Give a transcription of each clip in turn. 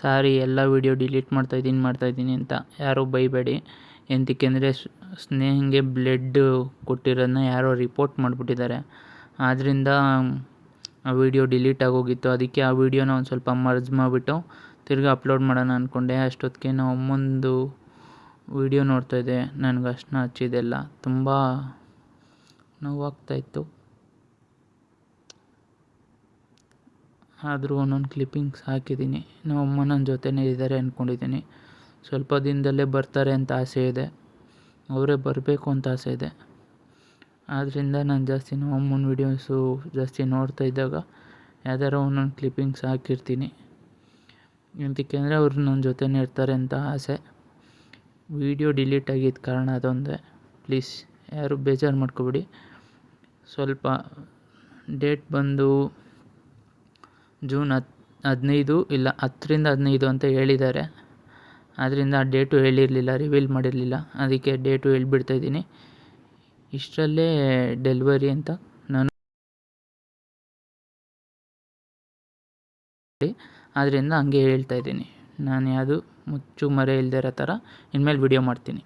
ಸಾರಿ, ಎಲ್ಲ video delete ಮಾಡ್ತಾಯಿದ್ದೀನಿ ಮಾಡ್ತಾಯಿದ್ದೀನಿ ಅಂತ ಯಾರೂ ಬೈಬೇಡಿ. ಎಂತಕ್ಕೆ ಅಂದರೆ ಸ್ನೇಹಂಗೆ ಬ್ಲಡ್ ಕೊಟ್ಟಿರೋದನ್ನ ಯಾರೋ ರಿಪೋರ್ಟ್ ಮಾಡಿಬಿಟ್ಟಿದ್ದಾರೆ. ಆದ್ದರಿಂದ ಆ ವಿಡಿಯೋ ಡಿಲೀಟ್ ಆಗೋಗಿತ್ತು. ಅದಕ್ಕೆ ಆ ವಿಡಿಯೋನ ಒಂದು ಸ್ವಲ್ಪ ಮರ್ಜ್ ಮಾಡಿಬಿಟ್ಟು ತಿರ್ಗಿ ಅಪ್ಲೋಡ್ ಮಾಡೋಣ ಅಂದ್ಕೊಂಡೆ ಅಷ್ಟೊತ್ತಿಗೆ ವಿಡಿಯೋ ನೋಡ್ತಾಯಿದ್ದೆ ನನಗೆ ಅಷ್ಟನ್ನ ಹಚ್ಚಿದೆಲ್ಲ ತುಂಬ ನೋವಾಗ್ತಾಯಿತ್ತು ಆದರೂ ಒಂದೊಂದು ಕ್ಲಿಪ್ಪಿಂಗ್ಸ್ ಹಾಕಿದ್ದೀನಿ. ನಮ್ಮ ಅಮ್ಮ ನನ್ನ ಜೊತೆಯೇ ಇದ್ದಾರೆ ಅಂದ್ಕೊಂಡಿದ್ದೀನಿ ಸ್ವಲ್ಪ ದಿನದಲ್ಲೇ ಬರ್ತಾರೆ ಅಂತ ಆಸೆ ಇದೆ. ಅವರೇ ಬರಬೇಕು ಅಂತ ಆಸೆ ಇದೆ. ಆದ್ದರಿಂದ ನಾನು ಜಾಸ್ತಿ ನಮ್ಮ ಅಮ್ಮನ ವೀಡಿಯೋಸು ಜಾಸ್ತಿ ನೋಡ್ತಾ ಇದ್ದಾಗ ಯಾವ್ದಾರ ಒಂದೊಂದು ಕ್ಲಿಪ್ಪಿಂಗ್ಸ್ ಹಾಕಿರ್ತೀನಿ. ಎಂತಕ್ಕೆ ಅಂದರೆ ಅವರು ನನ್ನ ಜೊತೆನೇ ಇರ್ತಾರೆ ಅಂತ ಆಸೆ. ವೀಡಿಯೋ ಡಿಲೀಟ್ ಆಗಿದ್ದ ಕಾರಣ ಅದೊಂದೇ. ಪ್ಲೀಸ್ ಯಾರು ಬೇಜಾರು ಮಾಡ್ಕೊಬೇಡಿ. ಸ್ವಲ್ಪ ಡೇಟ್ ಬಂದು ಜೂನ್ ಹತ್, ಹದಿನೈದು ಇಲ್ಲ ಹತ್ತರಿಂದ ಹದಿನೈದು ಅಂತ ಹೇಳಿದ್ದಾರೆ. ಆದ್ದರಿಂದ ಡೇಟು ಹೇಳಿರಲಿಲ್ಲ ರಿವೀಲ್ ಮಾಡಿರಲಿಲ್ಲ. ಅದಕ್ಕೆ ಡೇಟು ಹೇಳ್ಬಿಡ್ತಾ ಇದ್ದೀನಿ. ಇಷ್ಟರಲ್ಲೇ ಡೆಲ್ವರಿ ಅಂತ ನಾನು ಆದ್ದರಿಂದ ಹಂಗೆ ಹೇಳ್ತಾ ಇದ್ದೀನಿ. ನಾನು ಯಾವುದು ಮುಚ್ಚು ಮರೆ ಇಲ್ಲದೆ ಇರೋ ಥರ ಇನ್ಮೇಲೆ ವಿಡಿಯೋ ಮಾಡ್ತೀನಿ.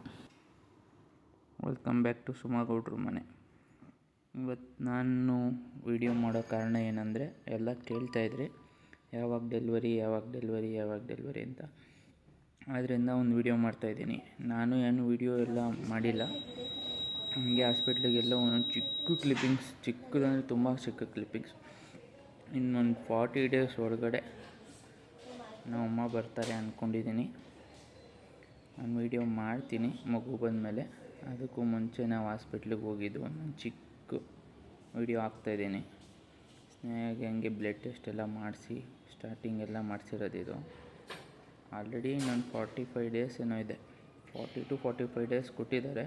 ವೆಲ್ಕಮ್ ಬ್ಯಾಕ್ ಟು ಸುಮಾಗೌಡ್ರ ಮನೆ. ಇವತ್ತು ನಾನು ವಿಡಿಯೋ ಮಾಡೋ ಕಾರಣ ಏನಂದರೆ, ಎಲ್ಲ ಕೇಳ್ತಾಯಿದ್ರಿ ಯಾವಾಗ ಡೆಲ್ವರಿ ಯಾವಾಗ ಡೆಲ್ವರಿ ಯಾವಾಗ ಡೆಲ್ವರಿ ಅಂತ. ಆದ್ದರಿಂದ ಒಂದು ವಿಡಿಯೋ ಮಾಡ್ತಾಯಿದ್ದೀನಿ ನಾನು ಏನು ವಿಡಿಯೋ ಎಲ್ಲ ಮಾಡಿಲ್ಲ. ಹಾಗೆ ಹಾಸ್ಪಿಟ್ಲಿಗೆಲ್ಲ ಒಂದೊಂದು ಚಿಕ್ಕ ಕ್ಲಿಪ್ಪಿಂಗ್ಸ್ ಚಿಕ್ಕದಂದರೆ ತುಂಬ ಚಿಕ್ಕ ಕ್ಲಿಪ್ಪಿಂಗ್ಸ್ ಇನ್ನೊಂದು ಫಾರ್ಟಿ ಡೇಸ್ ಒಳಗಡೆ ನಮ್ಮಮ್ಮ ಬರ್ತಾರೆ ಅಂದ್ಕೊಂಡಿದ್ದೀನಿ ನಾನು ವೀಡಿಯೋ ಮಾಡ್ತೀನಿ, ಮಗು ಬಂದಮೇಲೆ. ಅದಕ್ಕೂ ಮುಂಚೆ ನಾವು ಹಾಸ್ಪಿಟ್ಲಿಗೆ ಹೋಗಿದ್ದು ಒಂದೊಂದು ಚಿಕ್ಕ ವೀಡಿಯೋ ಹಾಕ್ತಾಯಿದ್ದೀನಿ ಸ್ನೇಹಗೆ ಹಂಗೆ ಬ್ಲಡ್ ಟೆಸ್ಟ್ ಎಲ್ಲ ಮಾಡಿಸಿ ಸ್ಟಾರ್ಟಿಂಗ್ ಎಲ್ಲ ಮಾಡಿಸಿರೋದಿದು ಆಲ್ರೆಡಿ ನಾನು ಫಾರ್ಟಿ ಫೈವ್ ಡೇಸ್ ಏನೋ ಇದೆ. Forty two forty five days ಕೊಟ್ಟಿದ್ದಾರೆ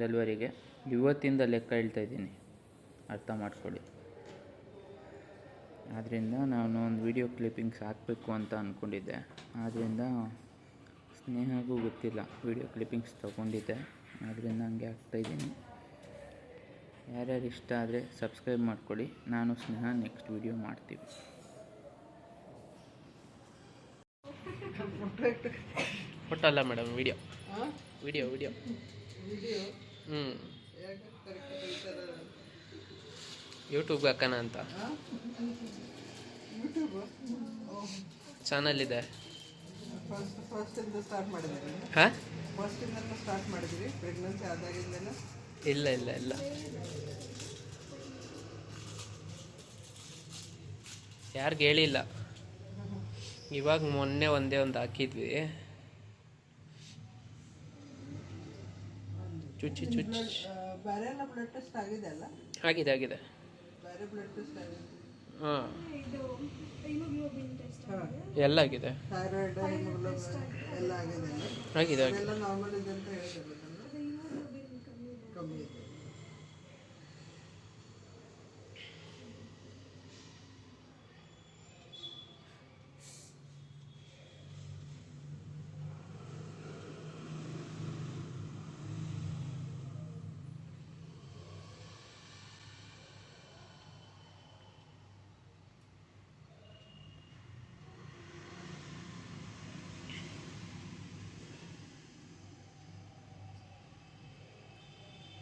ಡೆಲಿವರಿಗೆ ಇವತ್ತಿಂದ ಲೆಕ್ಕ ಹೇಳ್ತಾ ಇದ್ದೀನಿ. ಅರ್ಥ ಮಾಡ್ಕೊಳ್ಳಿ. ಆದ್ದರಿಂದ ನಾನು ಒಂದು ವೀಡಿಯೋ ಕ್ಲಿಪ್ಪಿಂಗ್ಸ್ ಹಾಕಬೇಕು ಅಂತ ಅಂದ್ಕೊಂಡಿದ್ದೆ ಆದ್ದರಿಂದ ಸ್ನೇಹಗೂ ಗೊತ್ತಿಲ್ಲ. ವೀಡಿಯೋ ಕ್ಲಿಪ್ಪಿಂಗ್ಸ್ ತೊಗೊಂಡಿದ್ದೆ. ಆದ್ದರಿಂದ ಹಂಗೆ ಹಾಕ್ತಾಯಿದ್ದೀನಿ ಯಾರ್ಯಾರು ಇಷ್ಟ ಆದರೆ ಸಬ್ಸ್ಕ್ರೈಬ್ ಮಾಡ್ಕೊಳ್ಳಿ. ನಾನು ಸ್ನೇಹ ನೆಕ್ಸ್ಟ್ ವಿಡಿಯೋ ಮಾಡ್ತೀವಿ. ಕೊಟ್ಟಲ್ಲ ಮೇಡಮ್ ವಿಡಿಯೋ ವಿಡಿಯೋ ವಿಡಿಯೋ ಹ್ಞೂ ಯೂಟ್ಯೂಬ್ಗೆ ಹಾಕೋಣ ಅಂತ. ಚಾನಲ್ ಇದೆ. ಫಸ್ಟ್ ಫಸ್ಟಿಂದ ಸ್ಟಾರ್ಟ್ ಮಾಡಿದ್ದೀರಿ? ಹಾಂ? ಇಲ್ಲ ಇಲ್ಲ ಇಲ್ಲ. ಯಾರಿಗೂ ಹೇಳಿಲ್ಲ? ಇವಾಗ ಮೊನ್ನೆ ಒಂದೇ ಒಂದು ಹಾಕಿದ್ವಿ. ಚುಚ್ಚಿ ಚುಚ್ಚಿ. ಆಗಿದೆ ಅಲ್ಲ? ಆಗಿದೆ ಹಾಂ. ಎಲ್ಲ ಆಗಿದೆ. ಆಗಿದೆ ಆಗಿದೆ ಆಗಿದೆ ಎಲ್ಲ ನಾರ್ಮಲ್ ಇದೆ ಅಂತ ಹೇಳಿದ್ರು ಕಮ್ಮಿ ಇದೆ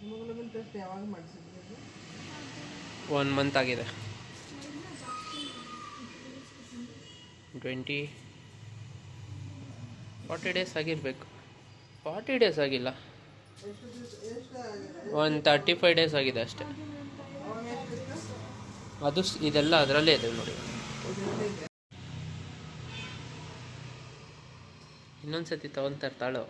ಹಿಮೋಗ್ಲೋಬಿನ್ ಟೆಸ್ಟ್ ಯಾವಾಗ ಮಾಡಿಸಿದ್ರಿ ಒನ್ ಮಂತ್ ಆಗಿದೆ. ಟ್ವೆಂಟಿ ಫಾರ್ಟಿ ಡೇಸ್ ಆಗಿರಬೇಕು. ಫಾರ್ಟಿ ಡೇಸ್ ಆಗಿಲ್ಲ. ಒನ್ ತರ್ಟಿ ಫೈವ್ ಡೇಸ್ ಆಗಿದೆ ಅಷ್ಟೇ. ಅದು ಇದೆಲ್ಲ ಅದರಲ್ಲೇ ಇದೆ ನೋಡಿ. ಇನ್ನೊಂದು ಸತಿ ತೊಗೊತಾರೆ ತಾಳು